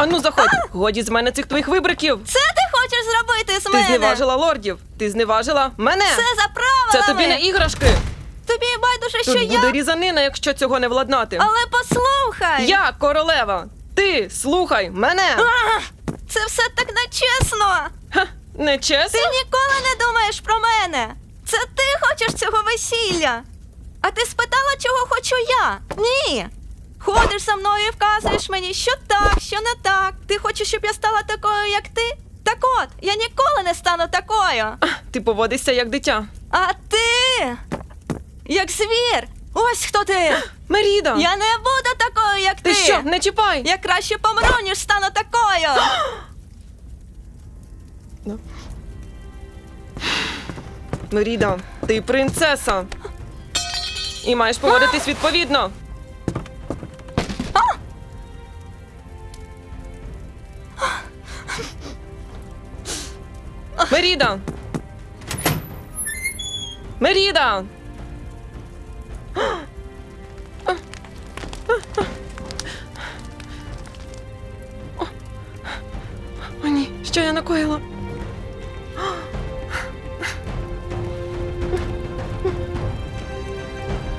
Ану, заходь. Годі з мене цих твоїх вибриків. Це ти хочеш зробити з Ти мене? зневажила лордів. Ти зневажила мене. Це за правилами. Це тобі не іграшки. Тобі байдуже, що Тут я. буде різанина, якщо цього не владнати. Але послухай. Я королева. Ти слухай мене. Це все так нечесно. Ха, не? Ти ніколи не думаєш про мене. Це ти хочеш цього весілля. А ти спитала, чого хочу я? Ні. Ходиш за мною і вказуєш мені, що так, що не так. Ти хочеш, щоб я стала такою, як ти? Так от, я ніколи не стану такою. А, Ти поводишся як дитя. А ти як звір. Ось хто ти. Меріда. Я не буду такою, як ти. Ти що, не чіпай? Я краще помру, ніж стану такою. Меріда, ти принцеса. І маєш поводитись відповідно. Меріда! Меріда! О, ні, що я накоїла?